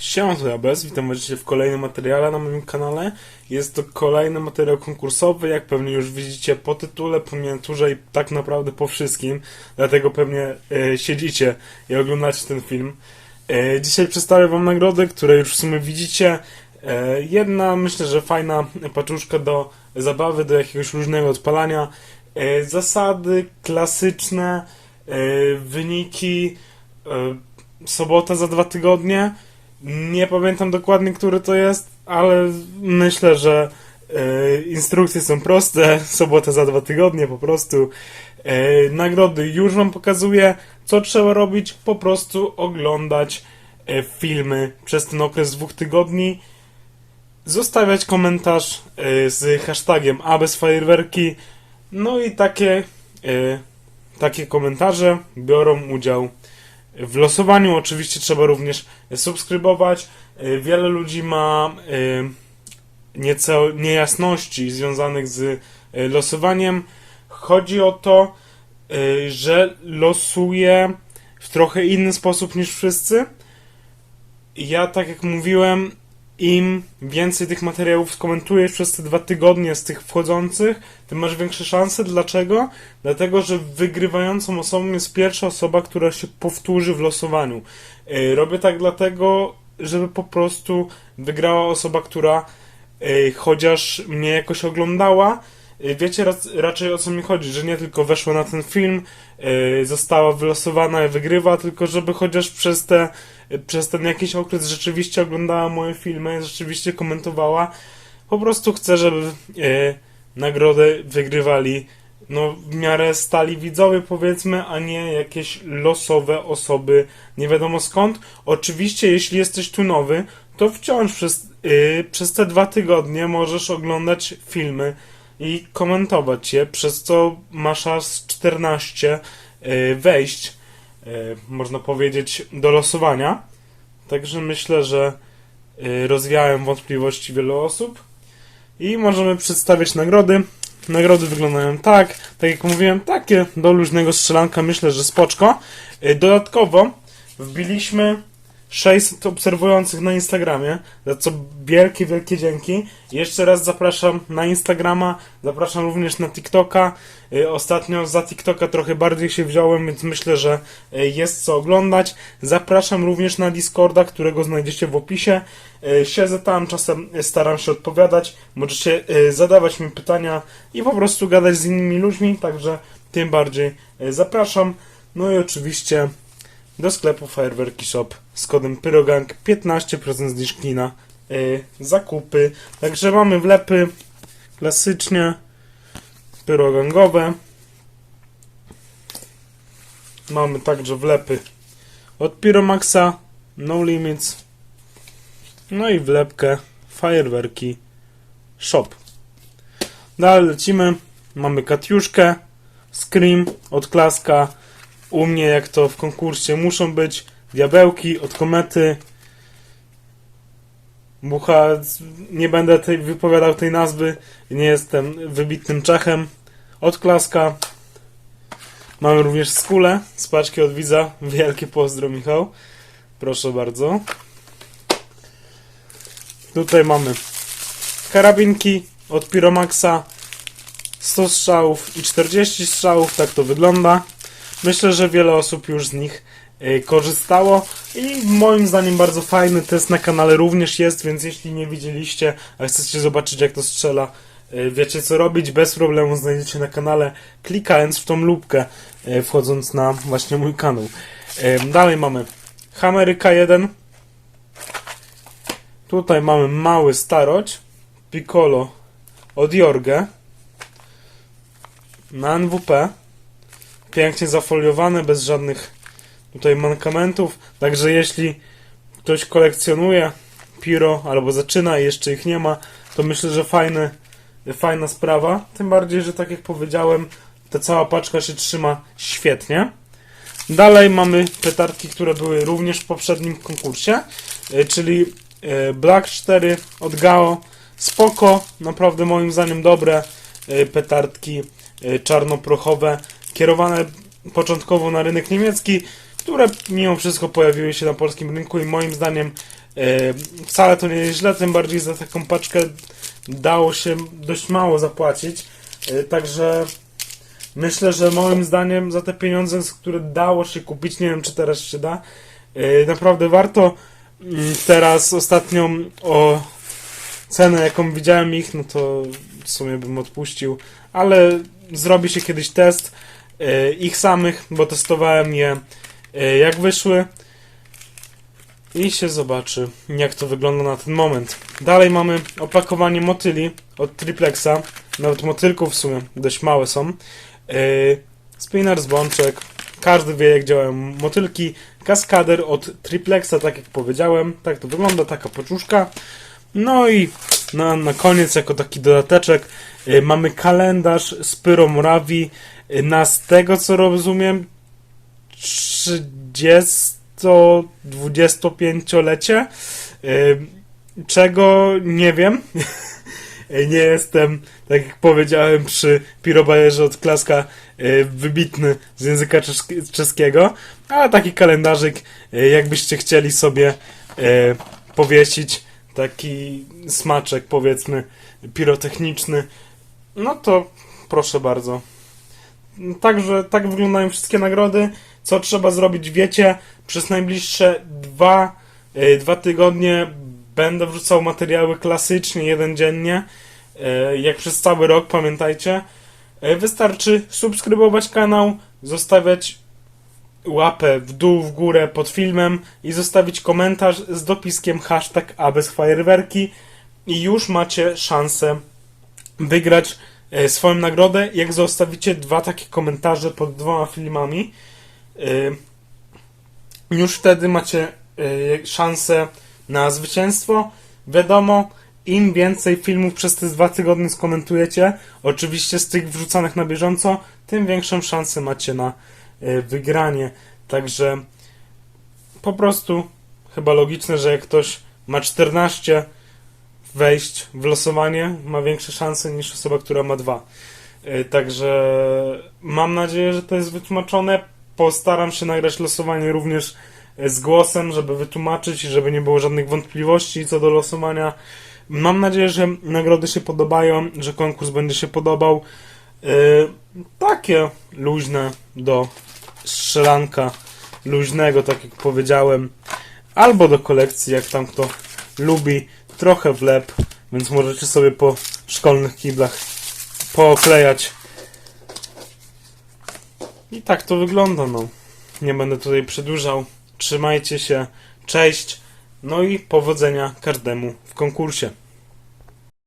Siema, to ja Bez, witam was w kolejnym materiale na moim kanale. Jest to kolejny materiał konkursowy, jak pewnie już widzicie po tytule, po miniaturze i tak naprawdę po wszystkim. Dlatego pewnie e, siedzicie i oglądacie ten film. E, dzisiaj przedstawię wam nagrody, które już w sumie widzicie. E, jedna, myślę, że fajna paczuszka do zabawy, do jakiegoś różnego odpalania. E, zasady klasyczne, e, wyniki, e, sobota za dwa tygodnie. Nie pamiętam dokładnie, który to jest, ale myślę, że e, instrukcje są proste. Sobota za dwa tygodnie po prostu. E, nagrody już Wam pokazuję. Co trzeba robić? Po prostu oglądać e, filmy przez ten okres dwóch tygodni. Zostawiać komentarz z hashtagiem AbezFajerwerki. No i takie, takie komentarze biorą udział w losowaniu oczywiście trzeba również subskrybować. Y, Wiele ludzi ma y, nieco niejasności związanych z y, losowaniem. Chodzi o to, że losuję w trochę inny sposób niż wszyscy. Ja, tak jak mówiłem, im więcej tych materiałów skomentujesz przez te dwa tygodnie z tych wchodzących, tym masz większe szanse. Dlaczego? Dlatego, że wygrywającą osobą jest pierwsza osoba, która się powtórzy w losowaniu. Yy, Robię tak dlatego, żeby po prostu wygrała osoba, która yy, chociaż mnie jakoś oglądała. Yy, Wiecie rac- raczej o co mi chodzi, że nie tylko weszła na ten film, yy, została wylosowana i wygrywa, tylko żeby chociaż przez te przez ten jakiś okres rzeczywiście oglądała moje filmy, rzeczywiście komentowała. Po prostu chcę, żeby e, nagrodę wygrywali no, w miarę stali widzowie, powiedzmy, a nie jakieś losowe osoby, nie wiadomo skąd. Oczywiście, jeśli jesteś tu nowy, to wciąż przez, e, przez te dwa tygodnie możesz oglądać filmy i komentować je, przez co masz aż 14 e, wejść e, można powiedzieć, do losowania. Także myślę, że e, rozwiałem wątpliwości wielu osób. I możemy przedstawić nagrody. Nagrody wyglądają tak, tak jak mówiłem, takie do luźnego strzelanka, myślę, że spoczko. E, Dodatkowo wbiliśmy 600 obserwujących na Instagramie, za co wielkie, wielkie dzięki. Jeszcze raz zapraszam na Instagrama, zapraszam również na TikToka. Y, Ostatnio za TikToka trochę bardziej się wziąłem, więc myślę, że y, jest co oglądać. Zapraszam również na Discorda, którego znajdziecie w opisie. Y, Siedzę tam, czasem staram się odpowiadać. Możecie zadawać mi pytania i po prostu gadać z innymi ludźmi, także tym bardziej zapraszam. No i oczywiście do sklepu Fajerwerki Shop z kodem Pyrogang 15% zniżki na y, zakupy. Także mamy wlepy klasycznie pyrogangowe. Mamy także wlepy od Pyromaxa, No Limits. No i wlepkę Fajerwerki Shop. Dalej lecimy. Mamy Katiuszkę, Scream od Klaska. U mnie, jak to w konkursie, muszą być diabełki od komety. Mucha, nie będę tej, wypowiadał tej nazwy, nie jestem wybitnym Czechem. Od klaska. Mamy również skulę z paczki od widza. Wielkie pozdro, Michał. Proszę bardzo. Tutaj mamy karabinki od Pyromaxa. 100 strzałów i 40 strzałów, tak to wygląda. Myślę, że wiele osób już z nich y, korzystało i moim zdaniem bardzo fajny test na kanale również jest, więc jeśli nie widzieliście, a chcecie zobaczyć jak to strzela, y, wiecie co robić, bez problemu znajdziecie na kanale, klikając w tą lubkę, y, wchodząc na właśnie mój kanał. Dalej mamy Hammery K1. Tutaj mamy mały staroć, Piccolo od Jorge na NWP pięknie zafoliowane, bez żadnych tutaj mankamentów. Także jeśli ktoś kolekcjonuje Piro albo zaczyna i jeszcze ich nie ma, to myślę, że fajny, fajna sprawa. Tym bardziej, że tak jak powiedziałem, ta cała paczka się trzyma świetnie. Dalej mamy petardki, które były również w poprzednim konkursie, e, czyli e, Black 4 od Gao. Spoko, naprawdę moim zdaniem dobre e, petardki czarnoprochowe, kierowane początkowo na rynek niemiecki, które mimo wszystko pojawiły się na polskim rynku i moim zdaniem e, Wcale to nie jest źle, tym bardziej za taką paczkę dało się dość mało zapłacić. E, Także myślę, że moim zdaniem za te pieniądze, które dało się kupić, nie wiem czy teraz się da, e, naprawdę warto. Mm, Teraz ostatnią o cenę, jaką widziałem ich, no to w sumie bym odpuścił, ale zrobi się kiedyś test ich samych, bo testowałem je e, jak wyszły i się zobaczy, jak to wygląda na ten moment. Dalej mamy opakowanie motyli od Triplexa, nawet motylków w sumie dość małe są. E, spinner z bączek, każdy wie jak działają motylki. Kaskader od Triplexa, tak jak powiedziałem, tak to wygląda, taka poczuszka. No i na, na koniec, jako taki dodateczek, mamy kalendarz z Pyromorawi y, na z tego co rozumiem 30-25-lecie, y, czego nie wiem. nie jestem, tak jak powiedziałem, przy Pirobajerze od Klaska y, wybitny z języka czes- czeskiego, ale taki kalendarzyk, y, jakbyście chcieli sobie powiesić, taki smaczek powiedzmy pirotechniczny, no to proszę bardzo. Także tak wyglądają wszystkie nagrody. Co trzeba zrobić, wiecie. Przez najbliższe dwa, y, dwa tygodnie będę wrzucał materiały klasycznie, jeden dziennie. Y, Jak przez cały rok, pamiętajcie. Y, Wystarczy subskrybować kanał, zostawiać łapę w dół, w górę pod filmem i zostawić komentarz z dopiskiem hashtag abezfajerwerki i już macie szansę wygrać swoją nagrodę, jak zostawicie dwa takie komentarze pod dwoma filmami. E, już wtedy macie e, szansę na zwycięstwo. Wiadomo, im więcej filmów przez te dwa tygodnie skomentujecie, oczywiście z tych wrzucanych na bieżąco, tym większą szansę macie na e, wygranie. Także po prostu chyba logiczne, że jak ktoś ma 14 wejść w losowanie, ma większe szanse niż osoba, która ma dwa. E, Także mam nadzieję, że to jest wytłumaczone. Postaram się nagrać losowanie również e, z głosem, żeby wytłumaczyć i żeby nie było żadnych wątpliwości co do losowania. Mam nadzieję, że nagrody się podobają, że konkurs będzie się podobał. E, Takie luźne do strzelanka luźnego, tak jak powiedziałem, albo do kolekcji, jak tam kto lubi, trochę wlep, więc możecie sobie po szkolnych kiblach pooklejać. I tak to wygląda, no. Nie będę tutaj przedłużał. Trzymajcie się, cześć, no i powodzenia każdemu w konkursie.